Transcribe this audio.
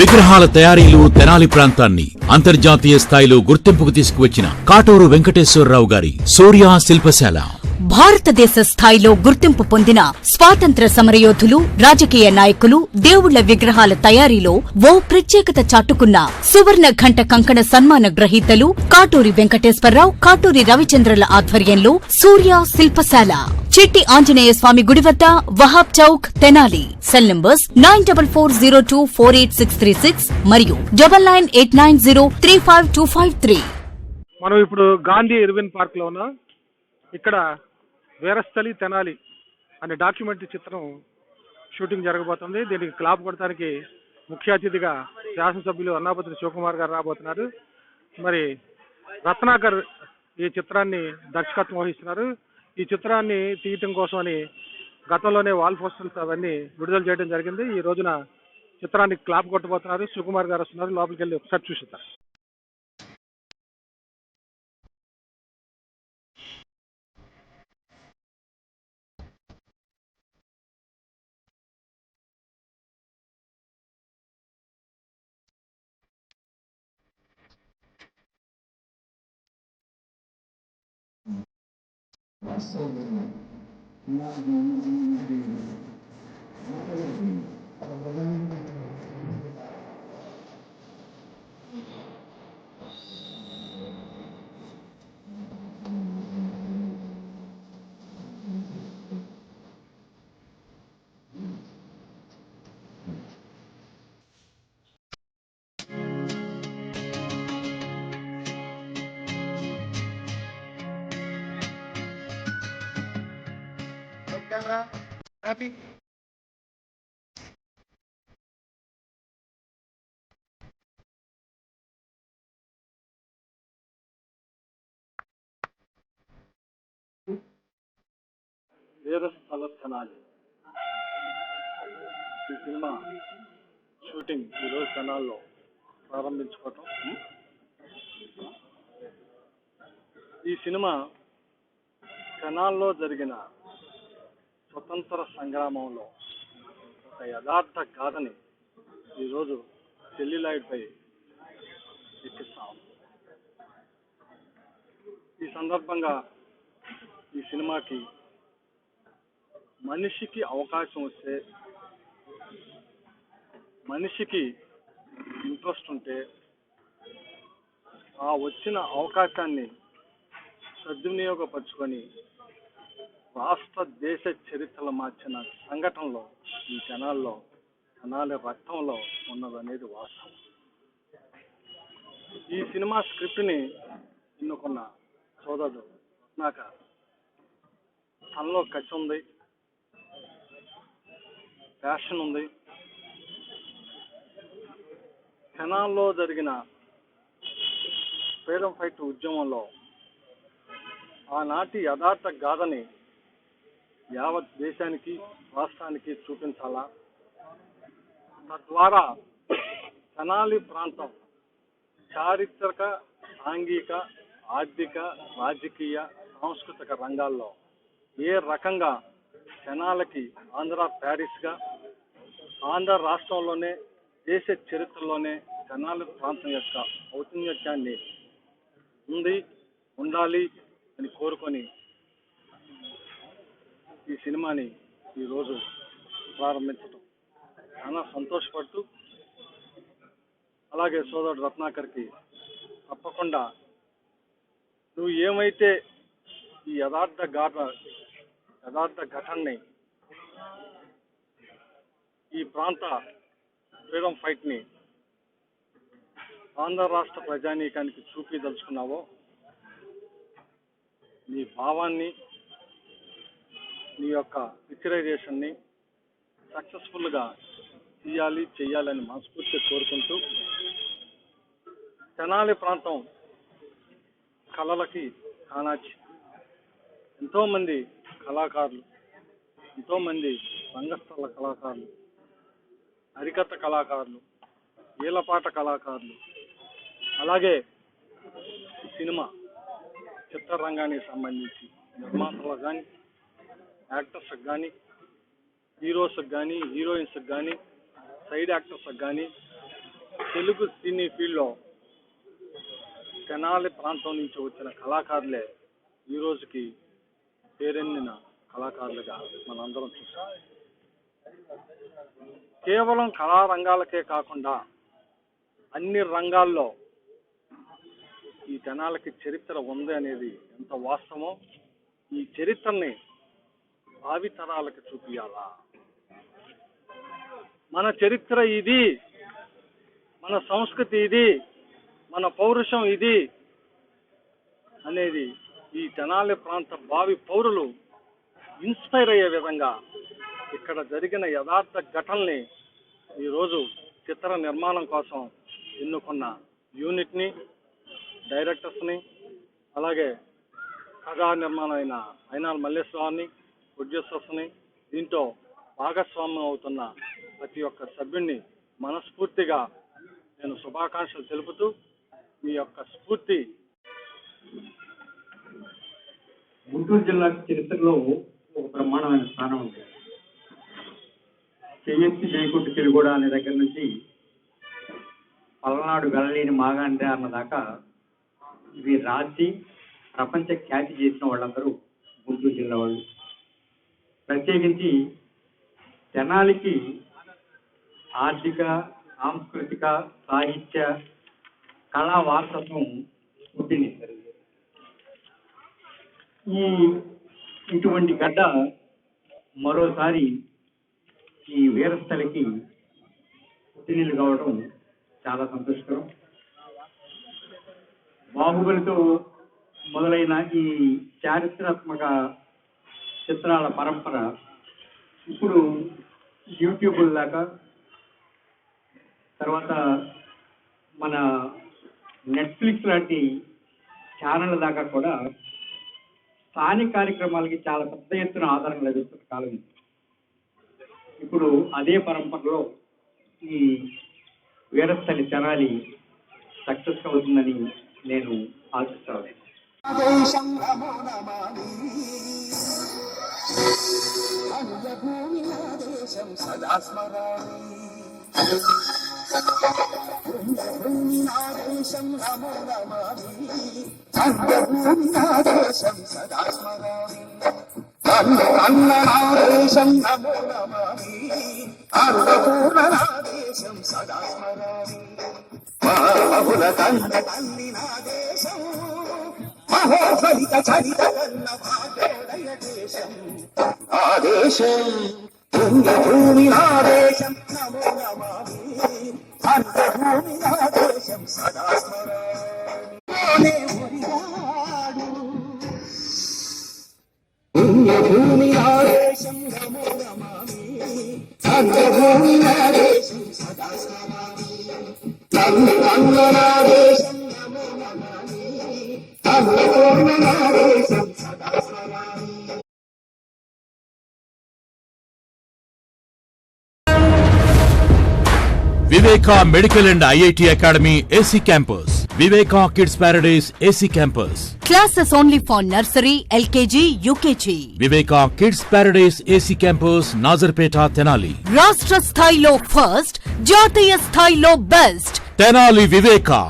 విగ్రహాల తయారీలో తెనాలి ప్రాంతాన్ని అంతర్జాతీయ స్థాయిలో గుర్తింపుకు తీసుకువచ్చిన కాటూరు వెంకటేశ్వరరావు గారి సూర్య శిల్పశాల. భారతదేశ స్థాయిలో గుర్తింపు పొందిన స్వాతంత్ర సమరయోధులు రాజకీయ నాయకులు దేవుళ్ళ విగ్రహాల తయారీలో ఓ ప్రత్యేకత చాటుకున్న సువర్ణ ఘంట కంకణ సన్మాన గ్రహీతలు కాటూరి వెంకటేశ్వరరావు కాటూరి రవిచంద్రల ఆధ్వర్యంలో సూర్య శిల్పశాల. చిట్టి ఆంజనేయ స్వామి గుడి వద్ద Wahab chowk Tenali. Cell numbers nine double four zero two four eight six three six మరియు double nine eight nine zero three five two five three. మనం ఇప్పుడు గాంధీ ఇర్విన్ పార్క్లో ఉన్నాం. ఇక్కడ వీరస్థలి తెనాలి అనే డాక్యుమెంటరీ చిత్రం షూటింగ్ జరగబోతుంది. దీనికి క్లాప్ కొడటానికి ముఖ్య అతిథిగా శాసనసభ్యులు అన్నాపతి శివకుమార్ గారు రాబోతున్నారు. మరి రత్నాకర్ ఈ చిత్రాన్ని దర్శకత్వం వహిస్తున్నారు. ఈ చిత్రాన్ని తీయటం కోసమని గతంలోనే వాల్ పోస్టర్స్ అవన్నీ విడుదల చేయడం జరిగింది. ఈ రోజున చిత్రానికి క్లాప్ కొట్టబోతున్నారు. శివకుమార్ గారు వస్తున్నారు. లోపలికి వెళ్ళి ఒకసారి చూసిద్దాం. Thank you. Camera. Happy? వీరస్థల Tenali ఈ సినిమా షూటింగ్ ఈరోజు తెనాల్లో ప్రారంభించుకోవటం ఈ సినిమా తెనాల్లో జరిగిన స్వతంత్ర సంగ్రామంలో ఒక యథార్థ గాథని ఈరోజు సెల్యులాయిడ్పై ఎక్కిస్తాం. ఈ సందర్భంగా ఈ సినిమాకి మనిషికి అవకాశం వస్తే మనిషికి ఇంట్రెస్ట్ ఉంటే ఆ వచ్చిన అవకాశాన్ని సద్వినియోగపరుచుకొని రాష్ట్ర దేశ చరిత్రలు మార్చిన సంఘటనలో ఈ జనాల్లో జనాల రక్తంలో ఉన్నదనేది వాస్తవం. ఈ సినిమా స్క్రిప్ట్ని ఎన్నుకున్న సోదరుడు నాక తనలో కసి ఉంది. ప్యాషన్ ఉంది. క్షణాల్లో జరిగిన ఫ్రీడమ్ ఫైట్ ఉద్యమంలో ఆనాటి యథార్థ గాథని యావత్ దేశానికి రాష్ట్రానికి చూపించాలా? తద్వారా తెనాలి ప్రాంతం చారిత్రక సాంఘిక ఆర్థిక రాజకీయ సాంస్కృతిక రంగాల్లో ఏ రకంగా తెనాలకి ఆంధ్ర ప్యారిస్గా ఆంధ్ర రాష్ట్రంలోనే దేశ చరిత్రలోనే తెనాలి ప్రాంతం యొక్క ఔన్నత్యాన్ని ఉంది ఉండాలి అని కోరుకొని ఈ సినిమాని ఈరోజు ప్రారంభించడం చాలా సంతోషపడుతూ అలాగే సోదరుడు రత్నాకర్కి తప్పకుండా నువ్వు ఏమైతే ఈ యథార్థ ఘాట యథార్థ ఘటనని ఈ ప్రాంత ఫ్రీడమ్ ఫైట్ని ఆంధ్ర రాష్ట్ర ప్రజానీకానికి చూపిదలుచుకున్నావో నీ భావాన్ని నీ యొక్క పిక్చరైజేషన్ని సక్సెస్ఫుల్గా తీయాలి చేయాలని మనస్ఫూర్తిగా కోరుకుంటూ తెనాలి ప్రాంతం కళలకి కానాచి. ఎంతోమంది కళాకారులు ఎంతోమంది రంగస్థల కళాకారులు హరికథ కళాకారులు ఈలపాట కళాకారులు అలాగే సినిమా చిత్రరంగానికి సంబంధించి నిర్మాతలు కానీ యాక్టర్స్కి కానీ హీరోస్కి కానీ హీరోయిన్స్కి కానీ సైడ్ యాక్టర్స్కి కానీ తెలుగు సినీ ఫీల్డ్లో తెనాలి ప్రాంతం నుంచి వచ్చిన కళాకారులే ఈ రోజుకి పేరెన్నిన కళాకారులుగా మనందరం చూసాం. కేవలం కళారంగాలకే కాకుండా అన్ని రంగాల్లో ఈ తెనాలకి చరిత్ర ఉంది అనేది ఎంత వాస్తవం ఈ చరిత్రని భావితరాలకు చూపియాలా? మన చరిత్ర ఇది మన సంస్కృతి ఇది మన పౌరుషం ఇది అనేది ఈ తెనాలి ప్రాంత భావి పౌరులు ఇన్స్పైర్ అయ్యే విధంగా ఇక్కడ జరిగిన యథార్థ ఘటనని ఈరోజు చిత్ర నిర్మాణం కోసం ఎన్నుకున్న యూనిట్ని డైరెక్టర్స్ని అలాగే కథా నిర్మాణం అయిన అయినాల్ మల్లేశ్వరాన్ని ప్రొడ్యూసర్స్ని దీంట్లో భాగస్వామ్యం అవుతున్న ప్రతి ఒక్క సభ్యుడిని మనస్ఫూర్తిగా నేను శుభాకాంక్షలు తెలుపుతూ మీ యొక్క స్ఫూర్తి. గుంటూరు జిల్లా చరిత్రలో ఒక బ్రహ్మాండమైన స్థానం ఉంది. చెయ్యెత్తి జయకొట్టు తెలుగుడ అనే దగ్గర నుంచి పల్నాడు వెళ్ళలేని మాగాండ్రే అన్న దాకా ఇవి రాసి ప్రపంచ ఖ్యాతి చేసిన వాళ్ళందరూ గుంటూరు జిల్లా వాళ్ళు. ప్రత్యేకించి తెనాలికి ఆర్థిక సాంస్కృతిక సాహిత్య కళా వారసత్వం పుట్టింది. ఈ ఇటువంటి గడ్డ మరోసారి ఈ వీరస్థలికి పుట్టినీళ్ళు కావడం చాలా సంతోషకరం. బాహుబలితో మొదలైన ఈ చారిత్రాత్మక చిత్రాల పరంపర ఇప్పుడు యూట్యూబ్ దాకా తర్వాత మన నెట్ఫ్లిక్స్ లాంటి ఛానల్ దాకా కూడా స్థానిక కార్యక్రమాలకి చాలా పెద్ద ఎత్తున ఆదరణ లభిస్తున్న కాలం ఇప్పుడు అదే పరంపరలో ఈ వీరస్థలి తెరాలి సక్సెస్ అవుతుందని నేను ఆశిస్తాను దేశం నమో నమామి సదా స్మరామి. పుణ్యభూమి నా దేశం నమో నమామి అన్యభూమి నా దేశం సదా స్మరామి. అన్న నా దేశం నమో నమామి అన్నపూర్ణ నా దేశం సదా స్మరామి తల్లి నా దేశం మహోఫలిత చరిత కన్న భాగ్యోదయ దేశం ఆ దేశం పుణ్యభూమి నా దేశం నమో నమామి అంతభూమి నా దేశం సదా స్మరామి ఉరిగాడు పుణ్యభూమి నా దేశం నమో నమామి అంతభూమి నా దేశం సదా స్మరామి తల్లి కన్న నా దేశం Viveka medical and IIT academy AC campus. Viveka kids paradise AC campus. Classes only for nursery LKG UKG. Viveka kids paradise AC campus Nazarpet Tenali. రాష్ట్ర స్థాయిలో ఫస్ట్ జాతీయ స్థాయిలో బెస్ట్ తెనాలి వివేకా.